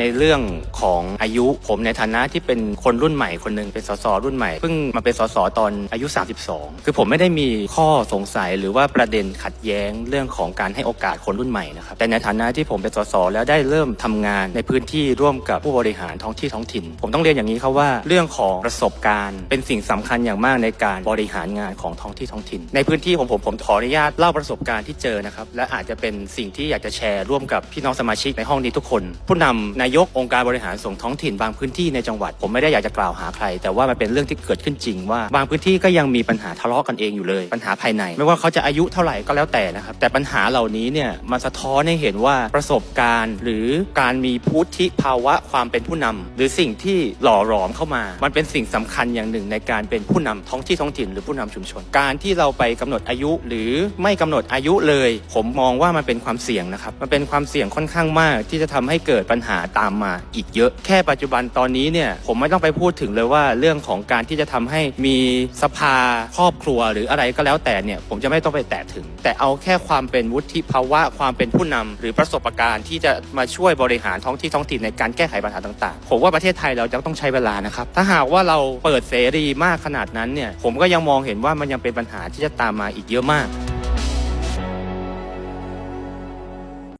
ในเรื่องของอายุผมในฐานะที่เป็นคนรุ่นใหม่คนหนึ่งเป็นสสรุ่นใหม่เพิ่งมาเป็นสสตอนอายุ 32 คือผมไม่ได้มีข้อสงสัยหรือว่าประเด็นขัดแย้งเรื่องของการให้โอกาสคนรุ่นใหม่นะครับแต่ในฐานะที่ผมเป็นสสแล้วได้เริ่มทำงานในพื้นที่ร่วมกับผู้บริหารท้องที่ท้องถิ่น ผมต้องเรียนอย่างนี้ครับว่า เรื่องของประสบการณ์เป็นสิ่งสำคัญอย่างมากในการบริหารงานของท้องที่ท้องถิ่น ในพื้นที่ของผมผมขออนุญาตเล่าประสบการณ์ที่เจอนะครับและอาจจะเป็นสิ่งที่อยากจะแชร์ร่วมกับพี่น้องสมาชิกในห้องนี้ทุกคน ผู้นำนายกองค์การบริหารส่งท้องถิ่นบางพื้นที่ในจังหวัด ผมไม่ได้อยากจะกล่าวหาใคร แต่ว่ามันเป็นเรื่องที่เกิดขึ้นจริงว่า บางพื้นที่ก็ยังมีปัญหาทะเลาะกันเองอยู่เลย ปัญหาภายใน ไม่ว่าเขาจะอายุเท่าไหร่ก็แล้วแต่นะครับแต่ปัญหาเหล่านี้เนี่ยมันสะท้อนให้เห็นว่าประสบการณ์ หรือการมีพุทธิภาวะความเป็นผู้นำหรือสิ่งที่หล่อหลอมเข้ามา มันเป็นสิ่งสำคัญอย่างหนึ่งในการเป็นผู้นำท้องที่ท้องถิ่น หรือผู้นำชุมชน การที่เราไปกำหนดอายุ หรือไม่กำหนดอายุเลย ผมมองว่ามันเป็นความเสี่ยงนะครับมันเป็นความเสี่ยงค่อนข้างมากที่จะทำให้เกิดปัญหาตามมาอีกเยอะ แค่ปัจจุบันตอนนี้เนี่ยผมไม่ต้องไปพูดถึงเลยว่าเรื่องของการที่จะทำให้มีสภาครอบครัวหรืออะไรก็แล้วแต่เนี่ยผมจะไม่ต้องไปแตะถึง แต่เอาแค่ความเป็นวุฒิภาวะความเป็นผู้นำหรือประสบการณ์ที่จะมาช่วยบริหารท้องที่ท้องถิ่นในการแก้ไขปัญหาต่างๆ ผมว่าประเทศไทยเราจะต้องใช้เวลานะครับถ้าหากว่าเราเปิดเสรีมากขนาดนั้นเนี่ยผมก็ยังมองเห็นว่ามันยังเป็นปัญหาที่จะตามมาอีกเยอะมาก